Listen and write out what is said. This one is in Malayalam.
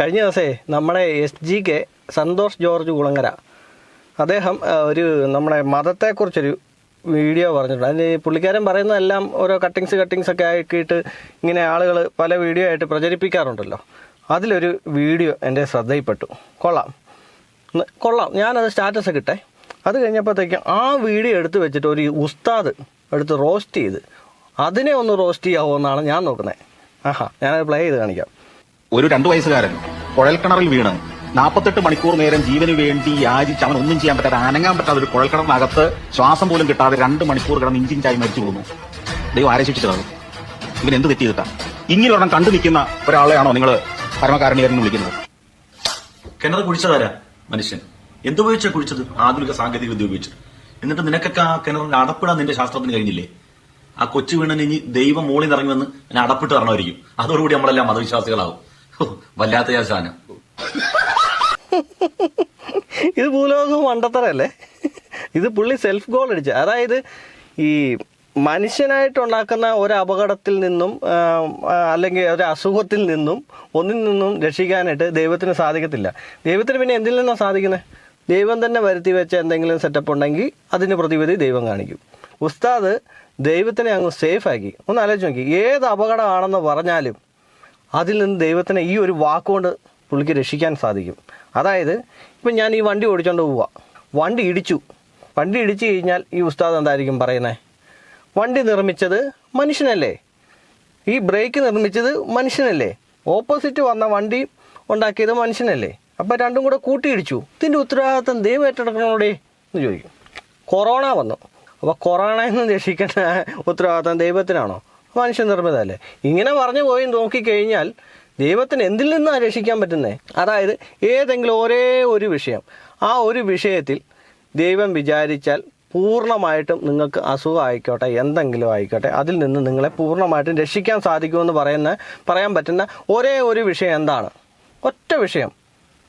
കഴിഞ്ഞ ദിവസേ നമ്മുടെ S G K Santhosh George Kulangara. അദ്ദേഹം ഒരു നമ്മുടെ മതത്തെക്കുറിച്ചൊരു വീഡിയോ പറഞ്ഞിട്ടുണ്ട്. അതിന് പുള്ളിക്കാരൻ പറയുന്നതെല്ലാം ഓരോ കട്ടിങ്സ് കട്ടിങ്സ് ഒക്കെ ആക്കിയിട്ട് ഇങ്ങനെ ആളുകൾ പല വീഡിയോ ആയിട്ട് പ്രചരിപ്പിക്കാറുണ്ടല്ലോ. അതിലൊരു വീഡിയോ എന്റെ ശ്രദ്ധയിൽപ്പെട്ടു. കൊള്ളാം. കൊള്ളാം. ഞാനത് സ്റ്റാറ്റസ് കിട്ടെ അത് കഴിഞ്ഞപ്പോഴത്തേക്കും ആ വീഡിയോ എടുത്ത് വെച്ചിട്ട് ഒരു ഉസ്താദ് എടുത്ത് റോസ്റ്റ് ചെയ്ത് അതിനെ ഒന്ന് റോസ്റ്റ് ചെയ്യാവോ എന്നാണ് ഞാൻ നോക്കുന്നത് ആഹാ ഞാനത് പ്ലേ ചെയ്ത് കാണിക്കാം. ഒരു രണ്ടു വയസ്സുകാരൻ കുഴൽക്കിണറിൽ വീണ്. നാൽപ്പത്തെട്ട് മണിക്കൂർ നേരം ജീവന് വേണ്ടി യാചിച്ച് അവൻ ഒന്നും ചെയ്യാൻ പറ്റാതെ അനങ്ങാൻ പറ്റാതെ ഒരു കുഴൽക്കിണറിനകത്ത് ശ്വാസം പോലും കിട്ടാതെ രണ്ട് മണിക്കൂർ കിടന്ന് ഇഞ്ചിഞ്ചായി മരിച്ചു പോകുന്നു. ദൈവം ആരെ ഇവൻ എന്ത് തെറ്റ് ചെയ്തിട്ടാ? ഇങ്ങനെ ഒരെണ്ണം കണ്ടു നിൽക്കുന്ന ഒരാളെയാണോ നിങ്ങൾ പരമകാരണീയരെന്ന് വിളിക്കുന്നത്? കിണർ കുഴിച്ചതാരാ? മനുഷ്യൻ. എന്തുപയോഗിച്ചാ കുഴിച്ചത്? ആധുനിക സാങ്കേതിക വിദ്യ ഉപയോഗിച്ചത് എന്നിട്ട് നിനക്കൊക്കെ ആ കിണറിന്റെ അടപ്പിടാൻ നിന്റെ ശാസ്ത്രത്തിന് കഴിഞ്ഞില്ലേ? ആ കൊച്ചു വീണന് ഇനി ദൈവം മോളിൽ ഇറങ്ങി വന്ന് എന്നെ അടപ്പിട്ട് തരണമായിരിക്കും. അതോടുകൂടി നമ്മളെല്ലാം മതവിശ്വാസികളാവും. വല്ലാത്ത ഞാൻ സാധനം. ഇത് ഭൂലോകം മണ്ടത്തരല്ലേ ഇത് പുള്ളി സെൽഫ് ഗോൾ അടിച്ച. അതായത് ഈ മനുഷ്യനായിട്ടുണ്ടാക്കുന്ന ഒരു അപകടത്തിൽ നിന്നും അല്ലെങ്കിൽ ഒരു അസുഖത്തിൽ നിന്നും ഒന്നിൽ നിന്നും രക്ഷിക്കാനായിട്ട് ദൈവത്തിന് സാധിക്കത്തില്ല. ദൈവത്തിന് പിന്നെ എന്തിൽ നിന്നാണ് സാധിക്കുന്നത് ദൈവം തന്നെ വരുത്തി വെച്ച എന്തെങ്കിലും സെറ്റപ്പ് ഉണ്ടെങ്കിൽ അതിന് പ്രതിവിധി ദൈവം കാണിക്കും. ഉസ്താദ് ദൈവത്തിനെ അങ്ങ് സേഫ് ആക്കി. ഒന്ന് ആലോചിച്ച് നോക്കി. ഏത് അപകടമാണെന്ന് പറഞ്ഞാലും അതിൽ നിന്ന് ദൈവത്തിനെ ഈ ഒരു വാക്കുകൊണ്ട് പുള്ളിക്ക് രക്ഷിക്കാൻ സാധിക്കും. അതായത് ഇപ്പം ഞാൻ ഈ വണ്ടി ഓടിച്ചുകൊണ്ട് പോവുക വണ്ടി ഇടിച്ചു. വണ്ടി ഇടിച്ചു കഴിഞ്ഞാൽ ഈ ഉസ്താദ് എന്തായിരിക്കും പറയുന്നത് വണ്ടി നിർമ്മിച്ചത് മനുഷ്യനല്ലേ? ഈ ബ്രേക്ക് നിർമ്മിച്ചത് മനുഷ്യനല്ലേ? ഓപ്പോസിറ്റ് വന്ന വണ്ടി ഉണ്ടാക്കിയത് മനുഷ്യനല്ലേ? അപ്പം രണ്ടും കൂടെ കൂട്ടിയിടിച്ചു ഇതിന്റെ ഉത്തരവാദിത്തം ദൈവം ഏറ്റെടുക്കണോടെ എന്ന് ചോദിക്കും. കൊറോണ വന്നു. അപ്പോൾ കൊറോണയിൽ നിന്ന് രക്ഷിക്കേണ്ട ഉത്തരവാദിത്തം ദൈവത്തിനാണോ? മനുഷ്യ നിർമ്മിതമല്ലേ ഇങ്ങനെ പറഞ്ഞു പോയി നോക്കിക്കഴിഞ്ഞാൽ ദൈവത്തിന് എന്തിൽ നിന്നാണ് രക്ഷിക്കാൻ പറ്റുന്നത് അതായത് ഏതെങ്കിലും ഒരേ ഒരു വിഷയം. ആ ഒരു വിഷയത്തിൽ ദൈവം വിചാരിച്ചാൽ പൂർണമായിട്ടും നിങ്ങൾക്ക് അസുഖം ആയിക്കോട്ടെ എന്തെങ്കിലും ആയിക്കോട്ടെ അതിൽ നിന്ന് നിങ്ങളെ പൂർണമായിട്ടും രക്ഷിക്കാൻ സാധിക്കുമെന്ന് പറയുന്ന പറയാൻ പറ്റുന്ന ഒരേ ഒരു വിഷയം എന്താണ്? ഒറ്റ വിഷയം.